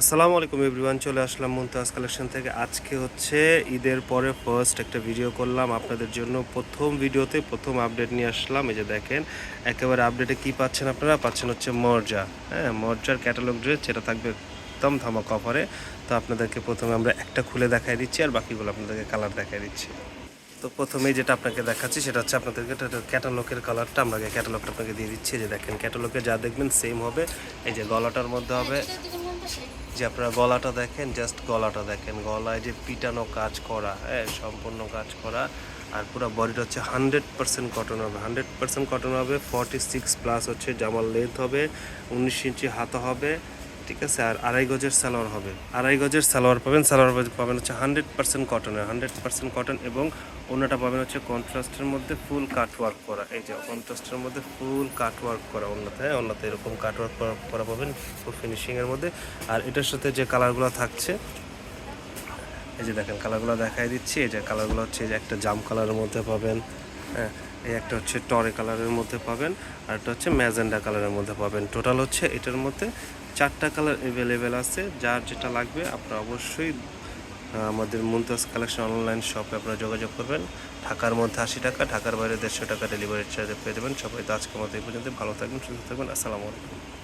আসসালামু আলাইকুম এভরিওয়ান, চলে আসলাম মুমতাজ কালেকশন থেকে। আজকে হচ্ছে ঈদের পরে ফার্স্ট একটা ভিডিও করলাম। আপনাদের জন্য প্রথম ভিডিওতে প্রথম আপডেট নিয়ে আসলাম। এই যে দেখেন, একেবারে আপডেটে কি পাচ্ছেন আপনারা? পাচ্ছেন হচ্ছে মর্জা। হ্যাঁ মর্জার ক্যাটালগ ড্রেস যেটা থাকবে একদম ধামাক অফারে তো আপনাদেরকে প্রথমে আমরা একটা খুলে দেখাই দিচ্ছি, আর বাকিগুলো আপনাদেরকে কালার দেখাই দিচ্ছি। তো প্রথমেই যেটা আপনাকে দেখাচ্ছি, সেটা হচ্ছে আপনাদেরকে ক্যাটালগের কালারটা আমরা ক্যাটালগটা আপনাকে দিয়ে দিচ্ছি। যে দেখেন ক্যাটালগে যা দেখবেন সেম হবে। এই যে গলাটার মধ্যে হবে। যে আপনারা গলাটা দেখেন জাস্ট গলাটা দেখেন। গলায় যে পিটানো কাজ করা হ্যাঁ সম্পূর্ণ কাজ করা, আর পুরো বডিটা হচ্ছে হান্ড্রেড পার্সেন্ট কটন হবে। হান্ড্রেড পার্সেন্ট কটন হবে ফর্টি সিক্স প্লাস হচ্ছে জামার লেন্থ হবে, উনিশ ইঞ্চি হাতা হবে ঠিক আছে, আর আড়াই গজের সালোয়ার হবে। আড়াই গজের সালোয়ার পাবেন সালোয়ার পাবেন হচ্ছে হান্ড্রেড পার্সেন্ট কটনের হান্ড্রেড পার্সেন্ট কটন এবং অন্যটা পাবেন হচ্ছে কন্ট্রাস্টের মধ্যে ফুল কাট ওয়ার্ক করা। এই যে কন্ট্রাস্টের মধ্যে ফুল কাট ওয়ার্ক করা অন্যতে হ্যাঁ অন্যতে এরকম কাট ওয়ার্ক করা পাবেন ফুল ফিনিশিংয়ের মধ্যে। আর এটার সাথে যে কালারগুলো থাকছে, এই যে দেখেন কালারগুলো দেখাই দিচ্ছি। এই যে কালারগুলো হচ্ছে যে একটা জাম কালারের মধ্যে পাবেন। হ্যাঁ এই একটা হচ্ছে টরে কালারের মধ্যে পাবেন, আর একটা হচ্ছে ম্যাজেন্ডা কালারের মধ্যে পাবেন। টোটাল হচ্ছে এটার মধ্যে চারটা কালার অ্যাভেলেবেল আছে। যার যেটা লাগবে, আপনারা অবশ্যই আমাদের মুমতাজ কালেকশন অনলাইন শপে আপনারা যোগাযোগ করবেন। ঢাকার মধ্যে আশি টাকা, ঢাকার বাইরে দেড়শো টাকা ডেলিভারি চার্জে পেয়ে দেবেন সবাই তো আজকের মতো এই পর্যন্ত ভালো থাকবেন, সুস্থ থাকবেন। আসসালামু আলাইকুম।